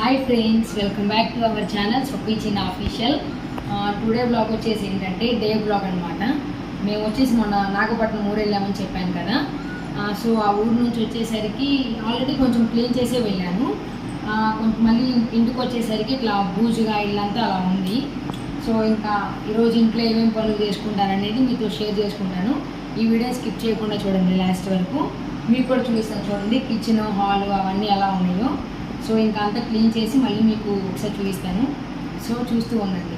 Hi friends welcome back to our channel సొప్పిచిన official today blog వచ్చేసి ఏంటంటే day blog అనమాట మేము వచ్చేసి మొన్న నాగపట్నం ఊరు వెళ్ళామని చెప్పాను కదా. Uh, సో ఆ ఊరు నుంచి వచ్చేసరికి ఆల్రెడీ కొంచెం క్లీన్ చేసే వెళ్ళాను uh, కొంచెం మళ్ళీ ఇంటికి వచ్చేసరికి ఇట్లా బూజుగా ఇల్లంతా అలా ఉంది. సో ఇంకా ఈరోజు ఇంట్లో ఏమేమి పనులు చేసుకుంటారనేది మీతో షేర్ చేసుకుంటాను. ఈ వీడియో స్కిప్ చేయకుండా చూడండి లాస్ట్ వరకు. మీకు కూడా చూపిస్తాను చూడండి కిచెన్ హాలు అవన్నీ ఎలా ఉన్నాయో. సో ఇంకా అంతా క్లీన్ చేసి మళ్ళీ మీకు ఒకసారి చూపిస్తాను. సో చూస్తూ ఉండండి.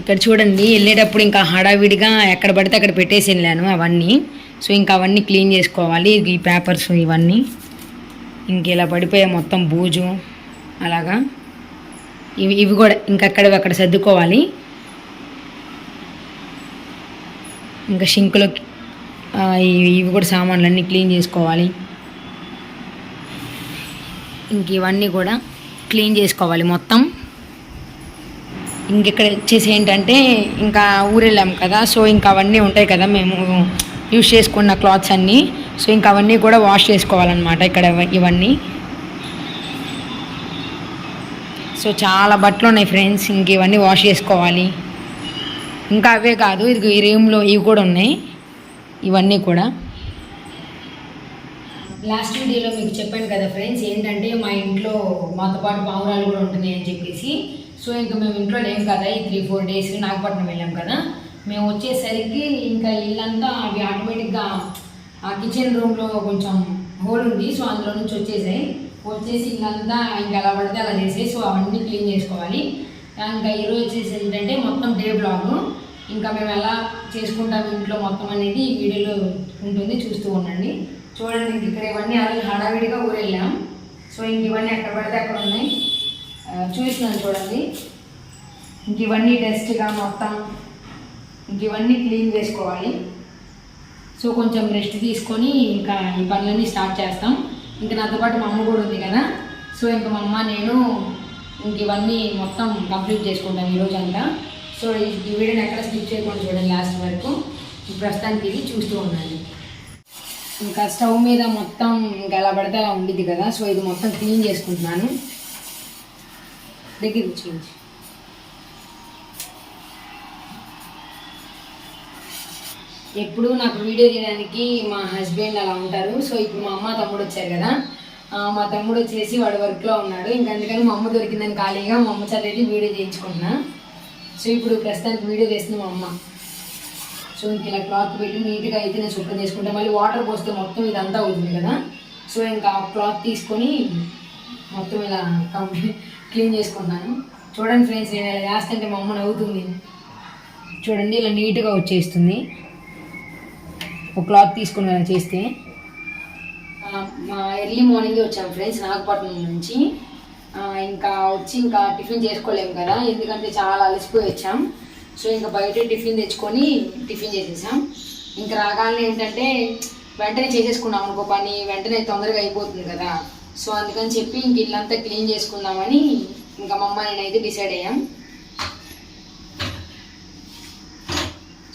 ఇక్కడ చూడండి వెళ్ళేటప్పుడు ఇంకా హడావిడిగా ఎక్కడ పడితే అక్కడ పెట్టేసి వెళ్ళాను అవన్నీ. సో ఇంకా అవన్నీ క్లీన్ చేసుకోవాలి ఈ పేపర్స్ ఇవన్నీ. ఇంక ఇలా పడిపోయే మొత్తం బూజు అలాగా. ఇవి ఇవి కూడా ఇంకక్కడ అక్కడ సర్దుకోవాలి. ఇంకా షింకులో ఇవి ఇవి కూడా సామాన్లన్నీ క్లీన్ చేసుకోవాలి. ఇంక ఇవన్నీ కూడా క్లీన్ చేసుకోవాలి మొత్తం. ఇంకెక్కడ వచ్చేసి ఏంటంటే ఇంకా ఊరెళ్ళాం కదా సో ఇంకా అవన్నీ ఉంటాయి కదా మేము యూస్ చేసుకున్న క్లాత్స్ అన్నీ. సో ఇంకా అవన్నీ కూడా వాష్ చేసుకోవాలన్నమాట ఇక్కడ ఇవన్నీ. సో చాలా బట్టలు ఉన్నాయి ఫ్రెండ్స్ ఇంక ఇవన్నీ వాష్ చేసుకోవాలి. ఇంకా అవే కాదు ఇది ఈ రూమ్లో ఇవి కూడా ఉన్నాయి. ఇవన్నీ కూడా. లాస్ట్ వీడియోలో మీకు చెప్పాను కదా ఫ్రెండ్స్ ఏంటంటే మా ఇంట్లో మాతో పాటు పావురాలు కూడా ఉంటున్నాయి అని చెప్పేసి. సో ఇంకా మేము ఇంట్లో లేము కదా ఈ త్రీ ఫోర్ డేస్ నాగపట్నం వెళ్ళాం కదా. మేము వచ్చేసరికి ఇంకా ఇల్లంతా అవి ఆటోమేటిక్గా ఆ కిచెన్ రూమ్లో కొంచెం హోల్ ఉంది. సో అందులో నుంచి వచ్చేసాయి. వచ్చేసి ఇల్లంతా ఇంకా ఎలా పడితే అలా చేసేసి సో అవన్నీ క్లీన్ చేసుకోవాలి. ఇంకా ఈరోజు వచ్చేసి ఏంటంటే మొత్తం డే బ్లాగ్ ఇంకా మేము ఎలా చేసుకుంటాం ఇంట్లో మొత్తం అనేది ఈ వీడియోలో ఉంటుంది. చూస్తూ ఉండండి. చూడండి ఇక్కడ ఇవన్నీ అలా హడావిడిగా ఊరెళ్ళాం. సో ఇంక ఇవన్నీ ఎక్కడ పడితే అక్కడ ఉన్నాయి. చూసినాను చూడండి. ఇంక ఇవన్నీ డస్ట్గా మొత్తం ఇంక ఇవన్నీ క్లీన్ చేసుకోవాలి. సో కొంచెం రెస్ట్ తీసుకొని ఇంకా ఈ పనులన్నీ స్టార్ట్ చేస్తాం. ఇంకా నాతో పాటు మా అమ్మ కూడా ఉంది కదా. సో ఇంకా మా అమ్మ నేను ఇంక ఇవన్నీ మొత్తం కంప్లీట్ చేసుకుంటాను ఈరోజు అంతా సో ఈ వీడియోని ఎక్కడ స్కిప్ చేయకుండా చూడండి లాస్ట్ వరకు. ప్రస్తుతానికి ఇది చూస్తూ ఉండాలి ఇంకా స్టవ్ మీద మొత్తం ఇంకా ఎలా పడితే అలా ఉండిద్ది కదా సో ఇది మొత్తం క్లీన్ చేసుకుంటున్నాను. దగ్గర చూపించి ఎప్పుడు నాకు వీడియో తీయడానికి మా హస్బెండ్ అలా ఉంటారు సో ఇప్పుడు మా అమ్మ తమ్ముడు వచ్చారు కదా. మా తమ్ముడు వచ్చేసి వాడు వర్క్లో ఉన్నాడు. ఇంకా అందుకని మా అమ్మ దొరికిందని ఖాళీగా మా అమ్మ చదివి వీడియో చేయించుకుంటున్నా. సో ఇప్పుడు ప్రస్తుతానికి వీడియో చేస్తుంది మా అమ్మ. సో ఇంక ఇలా క్లాత్ పెట్టి నీట్గా అయితే నేను శుభ్రం చేసుకుంటా మళ్ళీ వాటర్ పోస్తే మొత్తం ఇదంతా అవుతుంది కదా. సో ఇంకా ఆ క్లాత్ తీసుకొని మొత్తం ఇలా కంప్లీట్ క్లీన్ చేసుకుంటాను. చూడండి ఫ్రెండ్స్ నేను ఇలా చేస్తుంటే మా అమ్మ నవ్వుతుంది. చూడండి ఇలా నీట్గా వచ్చేస్తుంది. ఒక క్లాత్ తీసుకుని అలా చేస్తే. మా ఎర్లీ మార్నింగే వచ్చాం ఫ్రెండ్స్ నాగపట్నం నుంచి. ఇంకా వచ్చి ఇంకా టిఫిన్ చేసుకోలేము కదా ఎందుకంటే చాలా అలసిపోయి వచ్చాం. సో ఇంకా బయట టిఫిన్ తెచ్చుకొని టిఫిన్ చేసేసాం. ఇంకా రాగానే ఏంటంటే వెంటనే చేసేసుకున్నాం అనుకో పని వెంటనే తొందరగా అయిపోతుంది కదా. సో అందుకని చెప్పి ఇంక ఇల్లంతా క్లీన్ చేసుకుందామని ఇంకా మా నేనైతే డిసైడ్ అయ్యాం.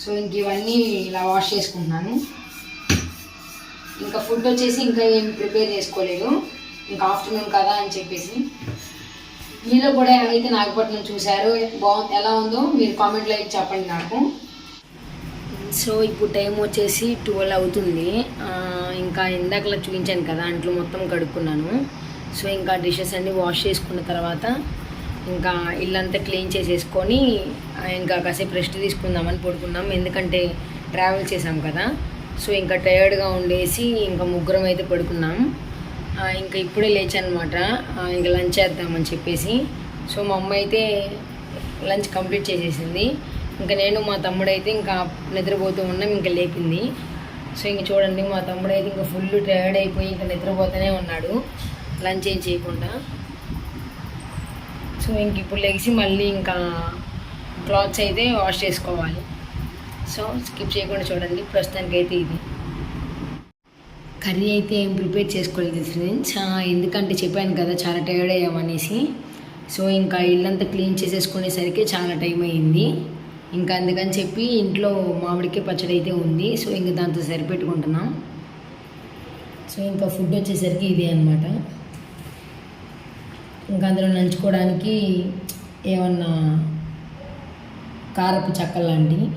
సో ఇంక ఇవన్నీ ఇలా వాష్ చేసుకుంటున్నాను. ఇంకా ఫుడ్ వచ్చేసి ఇంకా ఏం ప్రిపేర్ చేసుకోలేదు. ఇంకా ఆఫ్టర్నూన్ కదా అని చెప్పేసి. మీలో కూడా ఎవరైతే నాగపట్నం చూశారు బాగుంది ఎలా ఉందో మీరు కామెంట్లో అయితే చెప్పండి నాకు. సో ఇప్పుడు టైం వచ్చేసి ట్వెల్వ్ అవుతుంది. ఇంకా ఇందాకలా చూపించాను కదా అంట్లు మొత్తం కడుక్కున్నాను. సో ఇంకా డిషెస్ అన్నీ వాష్ చేసుకున్న తర్వాత ఇంకా ఇల్లంతా క్లీన్ చేసేసుకొని ఇంకా కాసేపు రెస్ట్ తీసుకుందామని పడుకున్నాం. ఎందుకంటే ట్రావెల్ చేసాం కదా. సో ఇంకా టయర్డ్గా ఉండేసి ఇంకా ముగ్గురం అయితే పడుకున్నాం. ఇంకా ఇప్పుడే లేచానమాట ఇంకా లంచ్ చేద్దామని చెప్పేసి. సో మా అమ్మ అయితే లంచ్ కంప్లీట్ చేసేసింది. ఇంకా నేను మా తమ్ముడు అయితే ఇంకా నిద్రపోతూ ఉన్నాం ఇంకా లేపింది. సో ఇంక చూడండి మా తమ్ముడు అయితే ఇంకా ఫుల్ టైర్డ్ అయిపోయి ఇంకా నిద్రపోతూనే ఉన్నాడు. లంచ్ ఏం చేయకుండా. సో ఇంక ఇప్పుడు లెగిసి మళ్ళీ ఇంకా క్లాత్స్ అయితే వాష్ చేసుకోవాలి. సో స్కిప్ చేయకుండా చూడండి ప్రస్తుతానికి అయితే ఇది. కర్రీ అయితే ఏం ప్రిపేర్ చేసుకోలేదు ఫ్రెండ్స్. ఎందుకంటే చెప్పాను కదా చాలా టైర్డ్ అయ్యామనేసి సో ఇంకా ఇల్లంతా క్లీన్ చేసేసుకునేసరికి చాలా టైం అయింది ఇంకా అందుకని చెప్పి ఇంట్లో మామిడికాయ పచ్చడి అయితే ఉంది. సో ఇంక దాంతో సరిపెట్టుకుంటున్నాం. సో ఇంకా ఫుడ్ వచ్చేసరికి ఇదే అనమాట ఇంకా అందులో నంచుకోవడానికి ఏమన్నా కారపు చెక్కలు లాంటివి.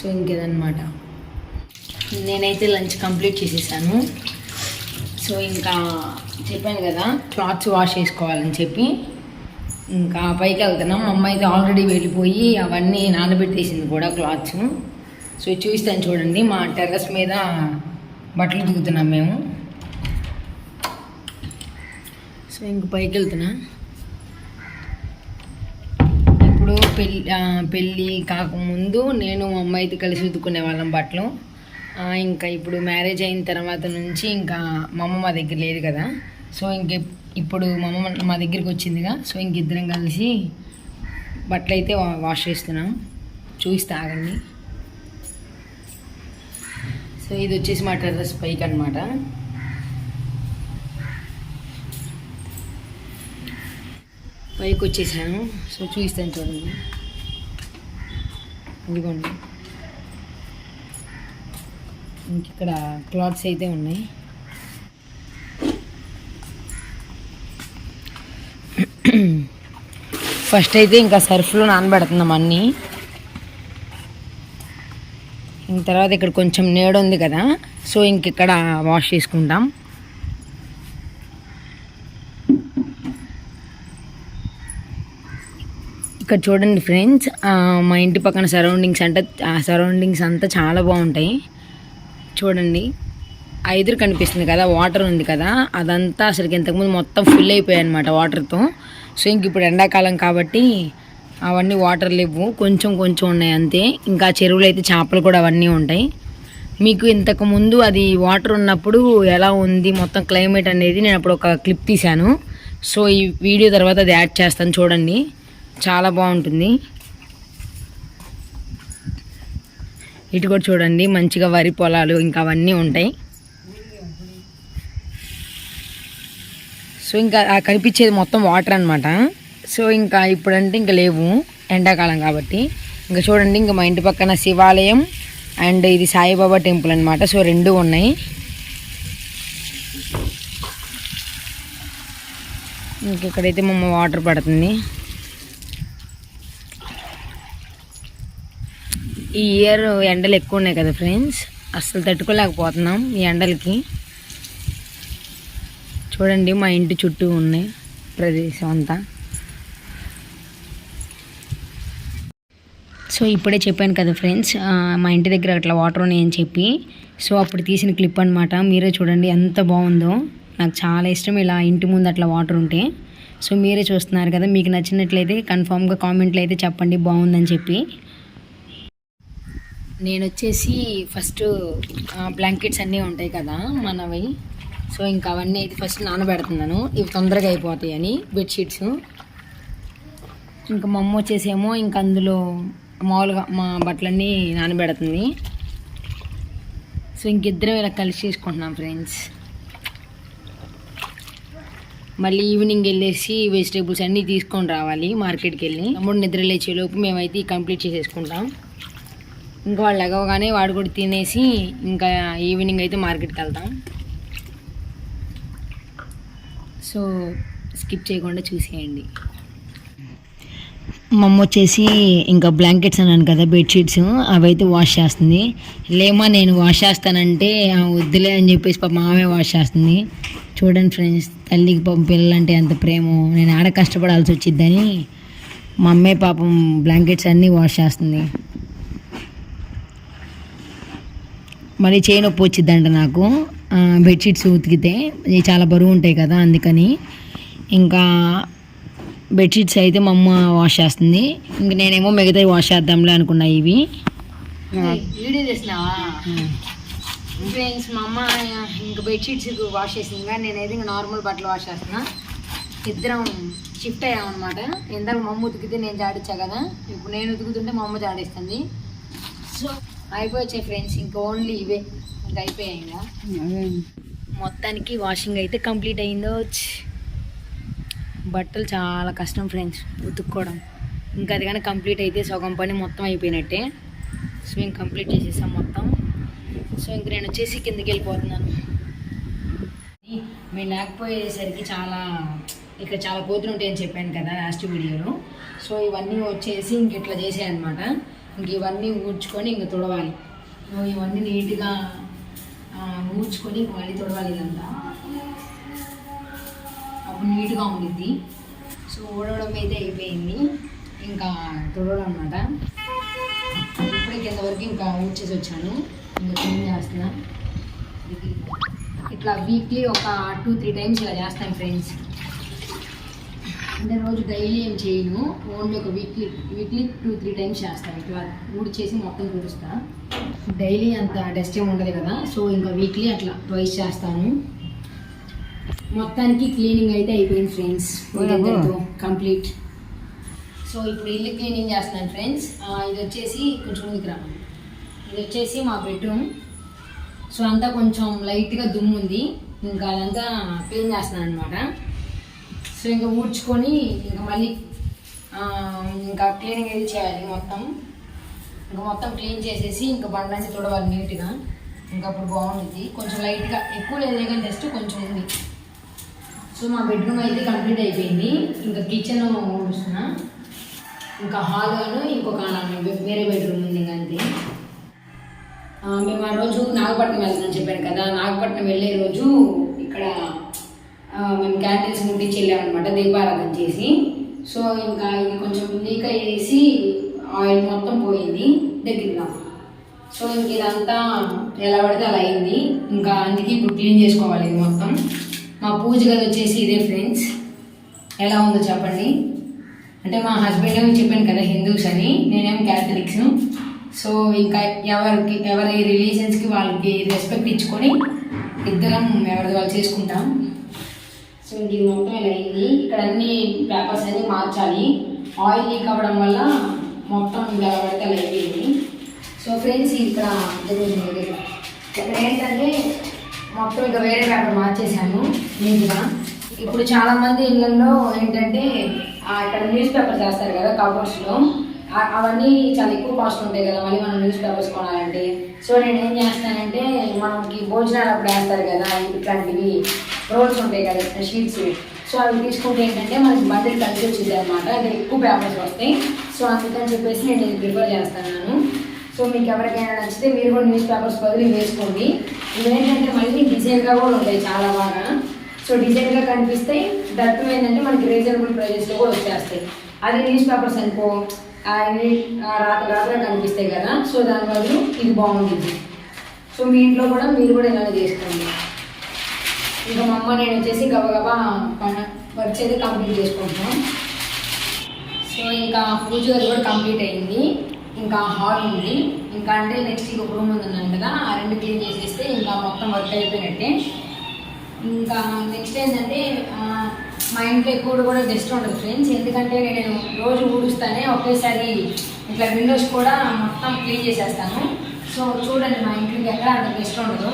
సో ఇంకేదన్నమాట. నేనైతే లంచ్ కంప్లీట్ చేసేసాను. సో ఇంకా చెప్పాను కదా క్లాత్స్ వాష్ చేసుకోవాలని చెప్పి. ఇంకా పైకి వెళ్తున్నాం. మా అమ్మ అయితే ఆల్రెడీ వెళ్ళిపోయి అవన్నీ నానబెట్టేసింది కూడా క్లాత్స్. సో చూస్తాను చూడండి. మా టెర్రస్ మీద బట్టలు దిగుతున్నాం మేము. సో ఇంక పైకి వెళ్తున్నా. ఇప్పుడు పెళ్ళి పెళ్ళి కాకముందు నేను మా అమ్మ అయితే కలిసి ఉతుకునే వాళ్ళం బట్టలు. ఇంకా ఇప్పుడు మ్యారేజ్ అయిన తర్వాత నుంచి ఇంకా మా అమ్మ మా దగ్గర లేదు కదా. సో ఇంక ఇప్పుడు మా అమ్మ మా దగ్గరికి వచ్చిందిగా. సో ఇంక ఇద్దరం కలిసి బట్టలు అయితే వా- వాష్ చేస్తున్నాం. చూసి ఆగండి. సో ఇది వచ్చేసి మా టెర్రస్ పైకి అనమాట పైకి వచ్చేసాను. సో చూపిస్తాను చూడండి. ఇదిగోండి. ఇంక ఇక్కడ క్లాత్స్ అయితే ఉన్నాయి. ఫస్ట్ అయితే ఇంకా సర్ఫ్లో నానబెడుతున్నాం అన్నీ. ఇంక తర్వాత ఇక్కడ కొంచెం నీడ ఉంది కదా సో ఇంక ఇక్కడ వాష్ చేసుకుంటాం. ఇక్కడ చూడండి ఫ్రెండ్స్ మా ఇంటి పక్కన సరౌండింగ్స్ అంటే ఆ సరౌండింగ్స్ అంతా చాలా బాగుంటాయి. చూడండి. ఆ ఎదురు కనిపిస్తుంది కదా వాటర్ ఉంది కదా అదంతా అసలుకి ఇంతకుముందు మొత్తం ఫుల్ అయిపోయాయి అనమాట వాటర్తో. సో ఇంక ఇప్పుడు ఎండాకాలం కాబట్టి అవన్నీ వాటర్ లేవు కొంచెం కొంచెం ఉన్నాయి అంతే. ఇంకా చెరువులు అయితే చేపలు కూడా అవన్నీ ఉంటాయి. మీకు ఇంతకు ముందు అది వాటర్ ఉన్నప్పుడు ఎలా ఉంది మొత్తం క్లైమేట్ అనేది నేను అప్పుడు ఒక క్లిప్ తీశాను. సో ఈ వీడియో తర్వాత అది యాడ్ చేస్తాను చూడండి. చాలా బాగుంటుంది. ఇటు కూడా చూడండి మంచిగా వరి పొలాలు ఇంకా అవన్నీ ఉంటాయి. సో ఇంకా కనిపించేది మొత్తం వాటర్ అనమాట సో ఇంకా ఇప్పుడంటే ఇంకా లేవు ఎండాకాలం కాబట్టి. ఇంకా చూడండి ఇంకా మా ఇంటి పక్కన శివాలయం అండ్ ఇది సాయిబాబా టెంపుల్ అనమాట సో రెండు ఉన్నాయి. ఇంక ఇక్కడైతే మమ్మ వాటర్ పడుతుంది. ఈ ఇయర్ ఎండలు ఎక్కువ ఉన్నాయి కదా ఫ్రెండ్స్ అస్సలు తట్టుకోలేకపోతున్నాం ఈ ఎండలకి. చూడండి మా ఇంటి చుట్టూ ఉన్నాయి ప్రదేశం అంతా. సో ఇప్పుడే చెప్పాను కదా ఫ్రెండ్స్ మా ఇంటి దగ్గర అట్లా వాటర్ ఉన్నాయని చెప్పి. సో అప్పుడు తీసిన క్లిప్ అనమాట మీరే చూడండి ఎంత బాగుందో. నాకు చాలా ఇష్టం ఇలా ఇంటి ముందు అట్లా వాటర్ ఉంటే. సో మీరే చూస్తున్నారు కదా మీకు నచ్చినట్లయితే కన్ఫామ్గా కామెంట్లు అయితే చెప్పండి బాగుందని చెప్పి. నేను వచ్చేసి ఫస్ట్ బ్లాంకెట్స్ అన్నీ ఉంటాయి కదా మనవి. సో ఇంకా అవన్నీ అయితే ఫస్ట్ నానబెడుతున్నాను. ఇవి తొందరగా అయిపోతాయి అని బెడ్షీట్స్ ఇంకా మా అమ్మ వచ్చేసేమో ఇంకా అందులో మామూలుగా మా బట్టలన్నీ నానబెడుతుంది. సో ఇంకిద్దరం ఇలా కలిసి చేసుకుంటున్నాం ఫ్రెండ్స్ మళ్ళీ ఈవినింగ్ వెళ్ళేసి వెజిటేబుల్స్ అన్నీ తీసుకొని రావాలి మార్కెట్కి వెళ్ళి తమ్ముడు నిద్ర లేచేలోపు మేమైతే కంప్లీట్ చేసేసుకుంటాం. ఇంకా వాళ్ళు ఎగవగానే వాడు కూడా తినేసి ఇంకా ఈవినింగ్ అయితే మార్కెట్కి వెళ్తాం. సో స్కిప్ చేయకుండా చూసేయండి. మా అమ్మ వచ్చేసి ఇంకా బ్లాంకెట్స్ అన్నాను కదా బెడ్షీట్స్ అవైతే వాష్ చేస్తుంది. లేమా నేను వాష్ చేస్తానంటే వద్దులే అని చెప్పేసి పాప మామే వాష్ చేస్తుంది. చూడండి ఫ్రెండ్స్ తల్లికి పాపం పిల్లలంటే ఎంత ప్రేమో. నేను ఆడ కష్టపడాల్సి వచ్చిద్దని మా అమ్మే పాపం బ్లాంకెట్స్ అన్నీ వాష్ చేస్తుంది. మళ్ళీ చేయి నొప్పి వచ్చిద్దంట నాకు. బెడ్షీట్స్ ఉతికితే. చాలా బరువు ఉంటాయి కదా అందుకని. ఇంకా బెడ్షీట్స్ అయితే మా అమ్మ వాష్ చేస్తుంది. ఇంక నేనేమో మిగతావి వాష్ చేద్దాంలే అనుకున్నా ఇవి. వీడియో చేసినావా ఫ్రెండ్స్ మా అమ్మ ఇంకా బెడ్షీట్స్ వాష్ చేసింది. కానీ నేనైతే ఇంకా నార్మల్ బట్టలు వాష్ చేస్తున్నా. ఇద్దరం షిఫ్ట్ అయ్యామన్నమాట ఇందాక మా అమ్మ ఉతికితే నేను జాడించా కదా. ఇప్పుడు నేను ఉతుకుతుంటే మా అమ్మ జాడేస్తుంది. సో అయిపోయాయి ఫ్రెండ్స్ ఇంకా ఓన్లీ ఇవే. ఇంకా అయిపోయాయి మొత్తానికి వాషింగ్ అయితే కంప్లీట్ అయిందో బట్టలు చాలా కష్టం ఫ్రెండ్స్ ఉతుక్కోవడం. ఇంకా అది కానీ కంప్లీట్ అయితే సగం పని మొత్తం అయిపోయినట్టే. సో ఇంక కంప్లీట్ చేసేసాం మొత్తం. సో ఇంక నేను వచ్చేసి కిందకి వెళ్ళిపోతున్నాను. మేము లేకపోయేసరికి చాలా ఇక్కడ చాలా కోతులు ఉంటాయని చెప్పాను కదా లాస్ట్ వీడియోలో. సో ఇవన్నీ వచ్చేసి ఇంక ఇట్లా చేసాయన్నమాట. ఇంక ఇవన్నీ ఊడ్చుకొని ఇంక తుడవాలి. ఇవన్నీ నీట్గా ఊడ్చుకొని మళ్ళీ తుడవాలి ఇదంతా. అప్పుడు నీట్గా ఉండిద్ది. సో ఊడవడం అయితే అయిపోయింది. ఇంకా తుడవడం అనమాట ఇప్పుడే కింద వరకు ఇంకా ఊడ్చేసి వచ్చాను. ఇంకా క్లీన్ చేస్తున్నా. ఇట్లా వీక్లీ ఒక టూ త్రీ టైమ్స్ ఇలా చేస్తాను ఫ్రెండ్స్ అంటే రోజు డైలీ ఏం చేయను. ఓన్లీ ఒక weekly weekly two three times చేస్తాను ఇట్లా ఊడ్చేసి మొత్తం తుడుస్తా. డైలీ అంత డస్ట్ ఏమి ఉండదు కదా. సో ఇంకా వీక్లీ అట్లా ట్వైస్ చేస్తాను. మొత్తానికి క్లీనింగ్ అయితే అయిపోయింది ఫ్రెండ్స్. కంప్లీట్. సో ఇప్పుడు ఇల్లు క్లీనింగ్ చేస్తున్నాను ఫ్రెండ్స్. ఇది వచ్చేసి కొంచెం ముందుకు రా. ఇది వచ్చేసి మా బెడ్రూమ్. సో అంతా కొంచెం లైట్గా దుమ్ము ఉంది ఇంకా అదంతా క్లీన్ చేస్తున్నాను అనమాట సో ఇంకా ఊడ్చుకొని ఇంకా మళ్ళీ ఇంకా క్లీనింగ్ అయితే చేయాలి మొత్తం. ఇంకా మొత్తం క్లీన్ చేసేసి ఇంకా బండ్లన్నీ తుడవాలి నీట్గా. ఇంకా అప్పుడు బాగుంటుంది కొంచెం లైట్గా ఎక్కువ లేదు కానీ జస్ట్ కొంచెం ఉంది. సో మా బెడ్రూమ్ అయితే కంప్లీట్ అయిపోయింది. ఇంకా కిచెన్ ఊడుస్తున్నా ఇంకా హాల్గాను ఇంకొక వేరే బెడ్రూమ్ ఉంది ఇంకా అంతే. మేము ఆ రోజు నాగపట్నం వెళ్తున్నాం చెప్పాను కదా. నాగపట్నం వెళ్ళే రోజు ఇక్కడ మేము క్యాండిల్స్ ముట్టించి వెళ్ళామన్నమాట దీపారాధన చేసి. సో ఇంకా ఇది కొంచెం లీక్ అయ్యేసి ఆయిల్ మొత్తం పోయింది దగ్గర సో ఇంక ఇదంతా ఎలా పడితే అలా అయింది. ఇంకా అందుకే ఇప్పుడు క్లీన్ చేసుకోవాలి ఇది మొత్తం. మా పూజ గది వచ్చేసి ఇదే ఫ్రెండ్స్. ఎలా ఉందో చెప్పండి. అంటే మా హస్బెండ్ ఏమో చెప్పాను కదా హిందూస్ అని నేనేమో క్యాథలిక్స్. సో ఇంకా ఎవరికి ఎవరి రిలీజన్స్కి వాళ్ళకి రెస్పెక్ట్ ఇచ్చుకొని ఇద్దరం ఎవరిది వాళ్ళు చేసుకుంటాం. సో ఇది మొత్తం ఇలా అయింది. ఇక్కడ అన్ని పేపర్స్ అన్ని మార్చాలి. ఆయిల్ లీక్ అవ్వడం వల్ల మొత్తం ఇలా పడితే అలా అయిపోయింది. సో ఫ్రెండ్స్ ఇక్కడ దగ్గర ఇక్కడ ఏంటంటే మొత్తం ఇక వేరే పేపర్ మార్చేసాను నీట్గా ఇప్పుడు చాలామంది ఇళ్ళల్లో ఏంటంటే ఇక్కడ న్యూస్ పేపర్ చేస్తారు కదా కవర్స్లో అవన్నీ చాలా ఎక్కువ కాస్ట్ ఉంటాయి కదా మళ్ళీ మనం న్యూస్ పేపర్స్ కొనాలంటే. సో నేను ఏం చేస్తానంటే మనకి భోజనాలు అప్పుడు వేస్తారు కదా ఇట్లాంటివి రోల్స్ ఉంటాయి కదా షీట్స్ సో అవి తీసుకుంటే ఏంటంటే మనకి బండిల్ కలిసి వచ్చింది అనమాట అది ఎక్కువ పేపర్స్ వస్తాయి. సో అందుకని చెప్పేసి నేను ఇది ప్రిఫర్ చేస్తాను సో మీకు ఎవరికైనా నచ్చితే మీరు కూడా న్యూస్ పేపర్స్ బదులు ఇవి వేసుకోండి. ఇవేంటంటే మళ్ళీ డిజైన్గా కూడా ఉంటాయి చాలా బాగా. సో డిజైన్గా కనిపిస్తాయి దట్టు ఏంటంటే మనకి రీజనబుల్ ప్రైజెస్లో కూడా వచ్చేస్తాయి. అదే న్యూస్ పేపర్స్ అనుకో ఆ, ఇవి, ఆ, కనిపిస్తాయి కదా సో దానివల్ల ఇది బాగుంటుంది. సో మీ ఇంట్లో కూడా మీరు కూడా ఇలానే చేసుకోండి. ఇంకా మా అమ్మ నేను వచ్చేసి గబగబా పని వర్క్ అయితే కంప్లీట్ చేసుకుంటున్నాం. సో ఇంకా పూజ కూడా కంప్లీట్ అయింది. ఇంకా హాల్ ఉంది. ఇంకా అంటే నెక్స్ట్ ఇంకొక రూమ్ ఉంది అన్నాను కదా ఆ రెండు క్లీన్ చేసేస్తే ఇంకా మొత్తం వర్క్ అయిపోయినట్టే. ఇంకా నెక్స్ట్ ఏంటంటే మా ఇంట్లో ఎక్కువ కూడా డస్ట్ ఉండదు ఫ్రెండ్స్ ఎందుకంటే నేను రోజు ఊడుస్తానే ఒకేసారి ఇట్లా విండోస్ కూడా మొత్తం క్లీన్ చేసేస్తాను. సో చూడండి మా ఇంట్లోకి ఎక్కడ అంత డస్ట్ ఉండదు.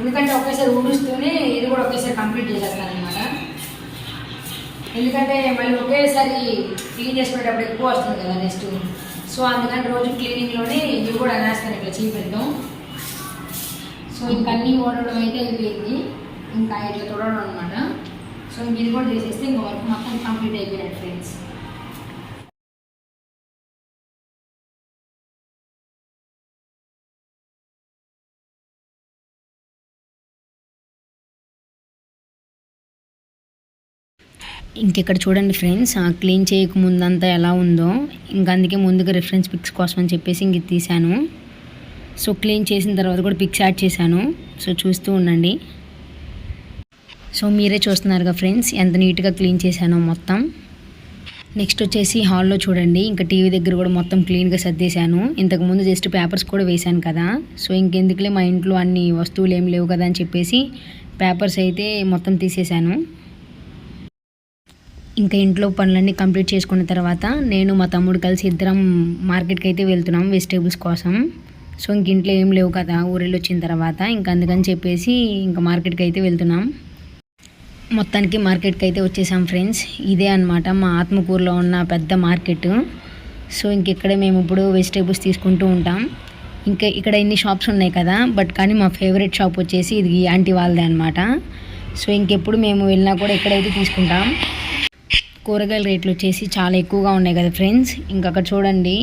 ఎందుకంటే ఒకేసారి ఊడుస్తూనే ఇది కూడా ఒకేసారి కంప్లీట్ చేసేస్తాను అనమాట ఎందుకంటే మళ్ళీ ఒకేసారి క్లీన్ చేసుకునేటప్పుడు ఎక్కువ వస్తుంది కదా నెక్స్ట్ సో అందుకని రోజు క్లీనింగ్లోనే ఇవి కూడా అనేస్తాను ఇట్లా చీపెద్దాం సో ఇంకన్నీ ఓడడం అయితే అయిపోయింది. ఇంకా ఇట్లా చూడడం అనమాట సో ఇంక ఇది కూడా చేసేస్తే ఇంక వర్క్ మొత్తం కంప్లీట్ అయిపోయినట్టు ఫ్రెండ్స్ ఇంకెక్కడ చూడండి ఫ్రెండ్స్ క్లీన్ చేయకముందంతా ఎలా ఉందో. ఇంకా అందుకే ముందుగా రిఫరెన్స్ పిక్స్ కోసం అని చెప్పేసి ఇంక తీశాను. సో క్లీన్ చేసిన తర్వాత కూడా పిక్స్ యాడ్ చేశాను. సో చూస్తూ ఉండండి. సో మీరే చూస్తున్నారుగా ఫ్రెండ్స్ ఎంత నీట్గా క్లీన్ చేశానో మొత్తం. నెక్స్ట్ వచ్చేసి హాల్లో చూడండి ఇంకా టీవీ దగ్గర కూడా మొత్తం క్లీన్గా సర్దేశాను. ఇంతకుముందు జస్ట్ పేపర్స్ కూడా వేశాను కదా సో ఇంకెందుకులే మా ఇంట్లో అన్ని వస్తువులు ఏం లేవు కదా అని చెప్పేసి పేపర్స్ అయితే మొత్తం తీసేశాను. ఇంకా ఇంట్లో పనులన్నీ కంప్లీట్ చేసుకున్న తర్వాత నేను మా తమ్ముడు కలిసి ఇద్దరం మార్కెట్కి అయితే వెళ్తున్నాం వెజిటేబుల్స్ కోసం. సో ఇంక ఇంట్లో ఏం లేవు కదా ఊరెళ్ళి వచ్చిన తర్వాత ఇంక అందుకని చెప్పేసి ఇంకా మార్కెట్కి అయితే వెళ్తున్నాం. మొత్తానికి మార్కెట్కి అయితే వచ్చేసాం ఫ్రెండ్స్. ఇదే అన్నమాట మా ఆత్మకూరులో ఉన్న పెద్ద మార్కెట్. సో ఇంకెక్కడే మేము ఇప్పుడు వెజిటేబుల్స్ తీసుకుంటూ ఉంటాం. ఇంకా ఇక్కడ ఇన్ని షాప్స్ ఉన్నాయి కదా బట్ కానీ మా ఫేవరెట్ షాప్ వచ్చేసి ఇది ఈ ఆంటీ వాళ్ళదే అనమాట సో ఇంకెప్పుడు మేము వెళ్ళినా కూడా ఎక్కడైతే తీసుకుంటాం. కూరగాయల రేట్లు వచ్చేసి చాలా ఎక్కువగా ఉన్నాయి కదా ఫ్రెండ్స్. ఇంకా అక్కడ చూడండి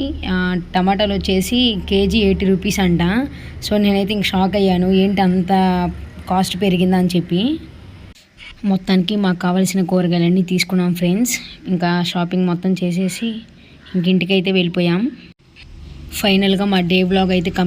టమాటాలు వచ్చేసి కేజీ ఎయిటీ రూపీస్ అంట. సో నేనైతే ఇంక షాక్ అయ్యాను ఏంటి అంత కాస్ట్ పెరిగిందా అని చెప్పి. మొత్తానికి మాకు కావాల్సిన కూరగాయలన్నీ తీసుకున్నాం ఫ్రెండ్స్. ఇంకా షాపింగ్ మొత్తం చేసేసి ఇంకింటికి అయితే వెళ్ళిపోయాం. ఫైనల్గా మా డే బ్లాగ్ అయితే